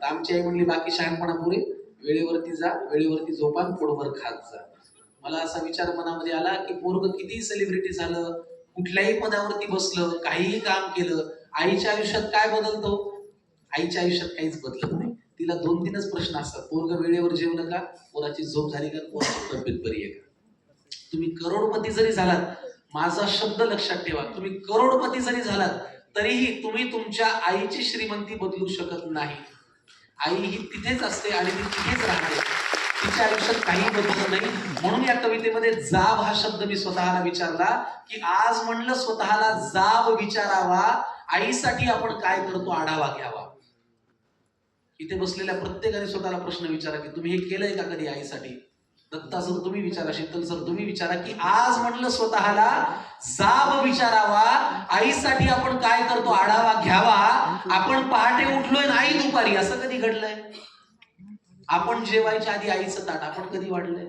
तर आमची आई म्हणली बाकी शहाणपणा पुरे वेळेवरती जा वेळेवरती झोपा आणि पोटभर खात जा. मला असा विचार मनामध्ये आला की पोरग किती सेलिब्रिटी झालं कुठल्याही पदावरती बसलं काहीही काम केलं आईच्या आयुष्यात काय बदलतो? आईच्या आयुष्यात काहीच बदलत नाही. तिला दोन तीनच प्रश्न असतात. पोरग वेळेवर जेवलं का? पोराची झोप झाली का? पोराची तब्येत बरी आहे का? तुम्ही करोडपती जरी झालात माझा शब्द लक्षात ठेवा. तुम्ही करोडपती जरी झालात तरीही तुम्ही तुमच्या आईची श्रीमंती बदलू शकत नाही. आई ही तिथेच असते आणि ती तिथेच राहते. तिच्या आयुष्यात काही बदल नाही. म्हणून या कवितेमध्ये जाब हा शब्द मी स्वतःला विचारला की आज म्हणलं स्वतःला जाब विचारावा आईसाठी आपण काय करतो आढावा घ्यावा. इथे बसलेल्या प्रत्येकाने स्वतःला प्रश्न विचारा की तुम्ही हे केलंय का कधी आईसाठी? दत्ता सर तुम्ही विचारा शीतल सर तुम्ही विचारा की आज म्हटलं स्वतःला जाब विचारावा आईसाठी आपण काय करतो आढावा घ्यावा? आपण पहाटे उठलोय ना आई दुपारी असं कधी घडलंय? आपण जेवायच्या आधी आईचं ताट आपण कधी वाढलंय?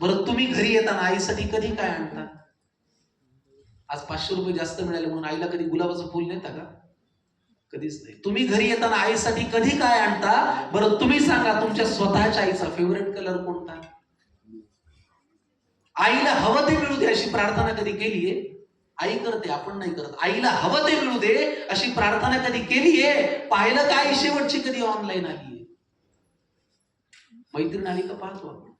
बरं तुम्ही घरी येताना आईसाठी कधी काय आणता? आज पाचशे रुपये जास्त मिळाले म्हणून आईला कधी गुलाबाचं फुल नेता का? कधीच नाही. तुम्ही घरी येताना आईसाठी कधी काय आणता? बरं तुम्ही सांगा तुमच्या स्वतःच्या आईचा फेवरेट कलर कोणता? आईला हवं ते मिळू दे अशी प्रार्थना कधी केलीये? आई करते आपण नाही करत. आईला हवं ते मिळू दे अशी प्रार्थना कधी केलीये पाहिलं काय शेवटची कधी ऑनलाईन आलीये मैत्रीण आली का पाहतो आपण.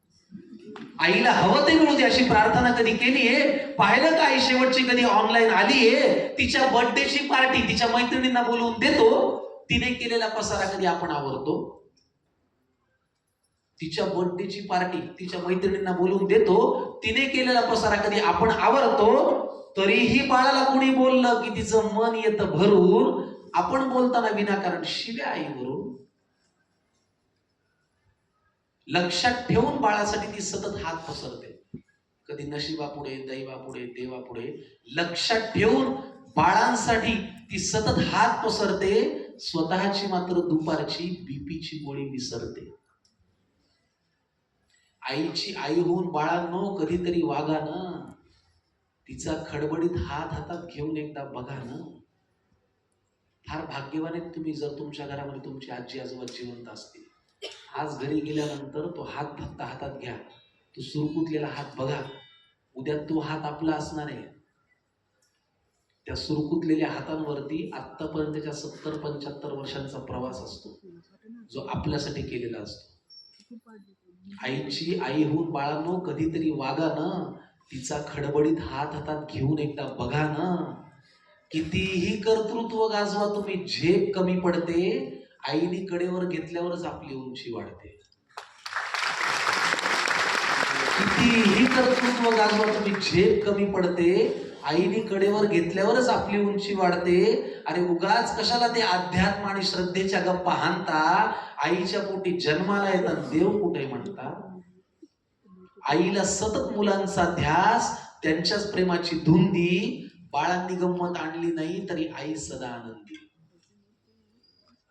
आईला हवं ते मिळू दे अशी प्रार्थना कधी केलीये पाहिलं का आई शेवटची कधी ऑनलाईन आलीये तिच्या बर्थडेची पार्टी तिच्या मैत्रिणींना बोलवून देतो. तिने केलेला पसारा कधी आपण आवरतो? तिच्या बर्थडेची पार्टी तिच्या मैत्रिणींना बोलवून देतो. तिने केलेला पसारा कधी आपण आवरतो? तरीही बाळाला कोणी बोललं की तिचं मन येतं भरून आपण बोलताना विनाकारण शिव्या आईवरून लक्षात ठेवून बाळासाठी ती सतत हात पसरते. कधी नशिबापुढे दैवापुढे देवापुढे लक्षात ठेवून बाळांसाठी ती सतत हात पसरते स्वतःची मात्र दुपारची बीपीची गोळी विसरते. आईची आई होऊन बाळांनो कधीतरी वागा ना. तिचा खडबडीत हात हातात घेऊन एकदा बघा ना. फार भाग्यवान आहेत तुम्ही जर तुमच्या घरामध्ये तुमची आजी आजोबा जिवंत असतील. आज घरी गेल्यानंतर तो हात फक्त हातात घ्या. तो सुरकुतलेला हात बघा. उद्या तो हात आपला असणार आहे. त्या सुरकुतलेल्या हातांवरती आत्तापर्यंतच्या सत्तर पंच्याहत्तर वर्षांचा प्रवास असतो जो आपल्यासाठी केलेला असतो. आईची आई होऊन बाळांनो कधीतरी वागा ना. तिचा खडबडीत हात हातात घेऊन एकदा बघा ना. कितीही कर्तृत्व गाजवा तुम्ही झेप कमी पडते आईने कडेवर घेतल्यावरच आपली उंची वाढते. कितीही कर्तृत्व गाजवा तुम्ही झेप कमी पडते आईने कडेवर घेतल्यावरच आपली उंची वाढते. आणि उगाच कशाला ते अध्यात्म आणि श्रद्धेच्या गप्पा हाणता? आईच्या पोटी जन्माला येतात देव कुठे म्हणता आईला सतत मुलांचा ध्यास त्यांच्याच प्रेमाची धुंदी बाळांनी गंमत आणली नाही तरी आई सदा आनंदी.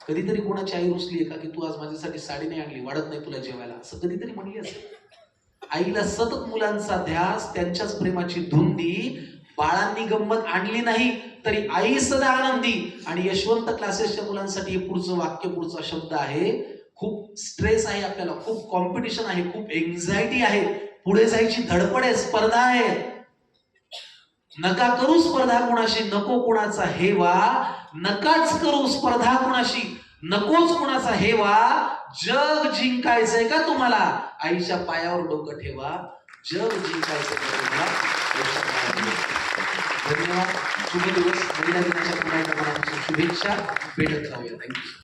कधीतरी कोणाची आई रुसली आहे का की तू आज माझ्यासाठी साडी नाही आणली वाढत नाही तुला जेवायला? असं कधीतरी म्हणली असेल. आईला सतत मुलांचा ध्यास त्यांच्याच प्रेमाची धुंदी बाळांनी गंमत आणली नाही तरी आई सदा आनंदी. आणि यशवंत क्लासेसच्या मुलांसाठी हे पुढचं वाक्य पुढचा शब्द आहे खूप स्ट्रेस आहे आपल्याला खूप कॉम्पिटिशन आहे खूप एन्झायटी आहे. पुढे जायची धडपड आहे स्पर्धा आहे नका करू स्पर्धा कोणाशी नको कोणाचा हेवा. नकाच करू स्पर्धा कोणाशी नकोच कोणाचा हेवा. जग जिंकायचंय का तुम्हाला? आईच्या पायावर डोकं ठेवा. जग जिंकायचं तुम्हाला? धन्यवाद. शुभ दिवस. महिला दिनाच्या पुन्हा शुभेच्छा. भेटत राहूया. थँक्यू